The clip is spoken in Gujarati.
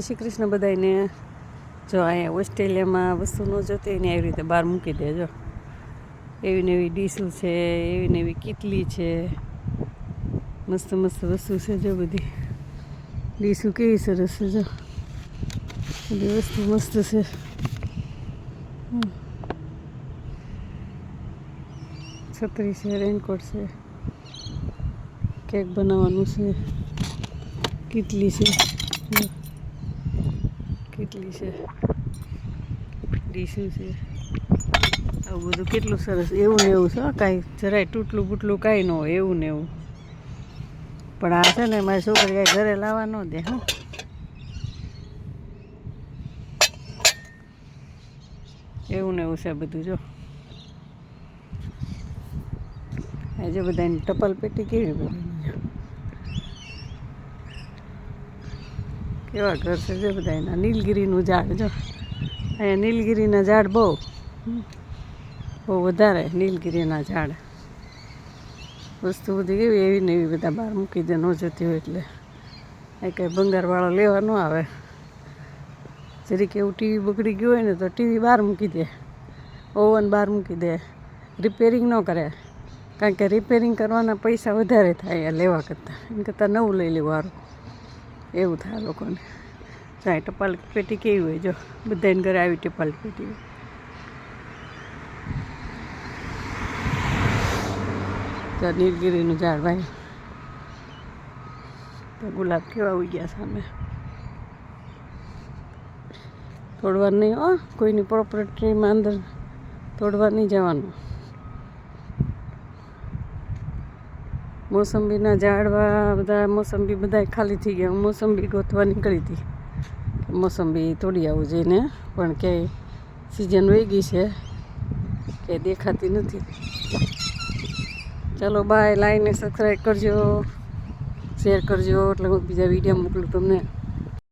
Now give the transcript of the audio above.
શ્રી કૃષ્ણ બધાને જો અહીંયા ઓસ્ટ્રેલિયામાં વસ્તુ ન જોતી એને એવી રીતે બહાર મૂકી દેજો. એવી નવી ડીશું છે, એવી નવી કીટલી છે. મસ્ત મસ્ત વસ્તુ છે જો બધી. ડીશું કેવી સરસ છે જો. બધી વસ્તુ મસ્ત છે. છત્રી છે, રેનકોટ છે. કેક બનાવવાનું છે. કીટલી છે. કેટલી છે? ડીશું છે. આવું બધું કેટલું સરસ, એવું ને એવું છે કાંઈ જરાય તૂટલું બૂટલું કાંઈ ન હોય, એવું ને એવું. પણ આ છે ને, મારી છોકરી કાંઈ ઘરે લાવવા ન દે, હા. એવું ને એવું છે બધું, જો. આજે બધાની ટપાલ પેટી કેવી બધી કેવા ઘર છે જે બધા એના નીલગીરીનું ઝાડ, જો. અહીંયા નીલગીરીના ઝાડ બહુ. બહુ વધારે નીલગીરીના ઝાડ. વસ્તુ બધી કેવી એવી ને એવી બધા બહાર મૂકી દે, ન જતી હોય એટલે. એ કંઈ ભંગારવાળો લેવા ન આવે. જરીક એવું ટીવી બગડી ગયું હોય ને તો ટીવી બહાર મૂકી દે. ઓવન બહાર મૂકી દે. રિપેરિંગ ન કરે. કારણ કે રિપેરિંગ કરવાના પૈસા વધારે થાય લેવા કરતાં. એમ કરતાં નવું લઈ લેવું સારું એવું થાય લોકોને. જાય ટપાલ પેટી કેવી હોય જો બધાને ઘરે આવી ટપાલ પેટી તો નીલગીરીનું ઝાડ ભાઈ તો ગુલાબ કેવા ઉગ્યા સામે. તોડવા નહીં, હો, કોઈની પ્રોપર્ટીમાં અંદર તોડવા નહીં જવાનું. મોસંબીના ઝાડવા બધા, મોસંબી બધા ખાલી થઈ ગયા. મોસંબી ગોતવા નીકળી હતી. મોસંબી તોડી આવું જઈને, પણ ક્યાંય સિઝન વહી ગઈ છે. કે દેખાતી નથી. ચાલો બાય લાઈને સબસ્ક્રાઈબ કરજો. શેર કરજો. એટલે હું બીજા વીડિયો મોકલું તમને.